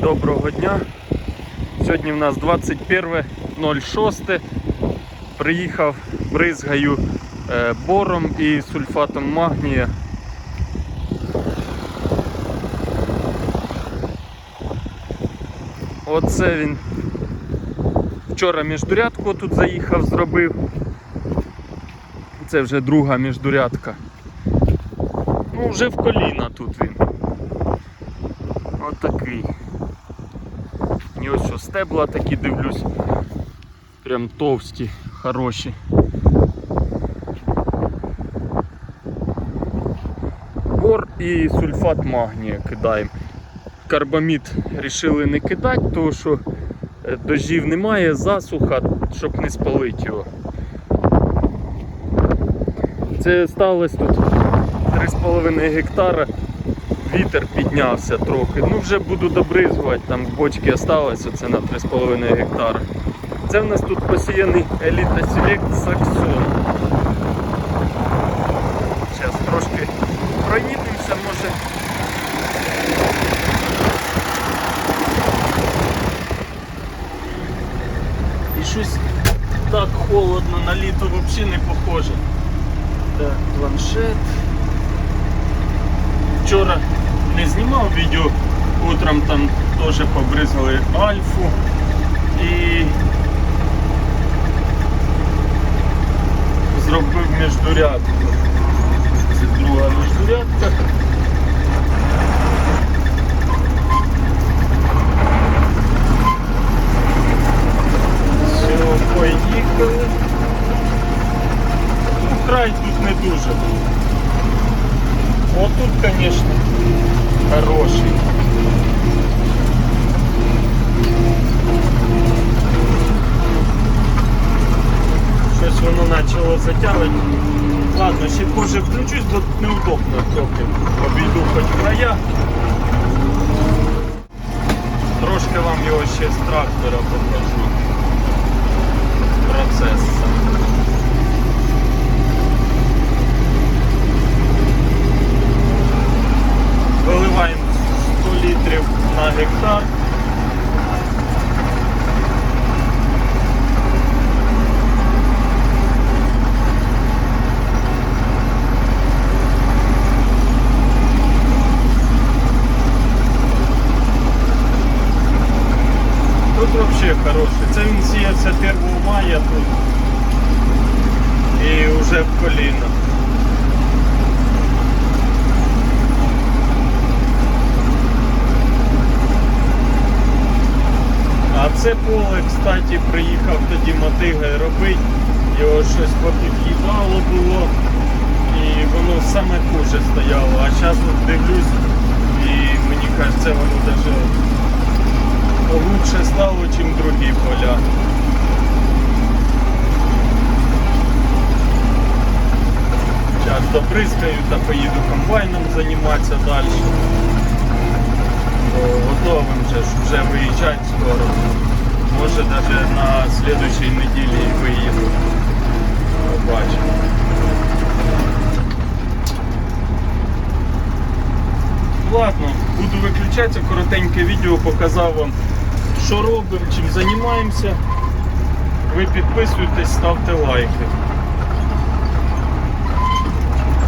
Доброго дня. Сьогодні в нас 21.06. Приїхав, бризгаю е, бором і сульфатом магнія. Оце він. Вчора міждурядку тут заїхав, зробив. Це вже друга міждурядка. Ну, вже в коліна тут він. Отакий. Що стебла такі дивлюсь. Прям товсті, хороші. Бор і сульфат магнія кидаємо. Карбамід рішили не кидати, тому що е, дождів немає, засуха, щоб не спалити його. Це сталося тут 3,5 гектара. Вітер піднявся трохи. Ну вже буду добризгувати, там бочки осталось, оце на 3,5 гектара. Це в нас тут посіяний Еліта Select Saxon. Зараз трошки проїдемося, може. І щось так холодно на літо взагалі не похоже. Так, планшет. Вчора не знімав відео, утром там теж побризгали альфу і зробив міждурядку. Це друга міждурядка. Все, поїхали. Ну, край тут не дуже був. Вот тут, конечно, хороший. Щось воно почало затягувати. Ладно, ще позже включусь, бо неудобно трохи. Обійду хоч края. Трошки вам його ще з трактора покажу. Гектар. Тут взагалі хороший. Це він сіявся 1 мая тут. І вже в коліно. А це поле, кстати, приїхав тоді мотига робити, його щось попід'їбало було і воно саме хуже стояло. А зараз от дивлюсь і мені кажеться, воно навіть лучше стало, ніж другі поля. Зараз добризкаю та поїду комбайном займатися далі. Готовим же ж вже виїжджати скоро. Може навіть на слідуючій неділі виїду. Побачимо. Ладно, буду виключатися, коротеньке відео показав вам, що робимо, чим займаємося. Ви підписуйтесь, ставте лайки.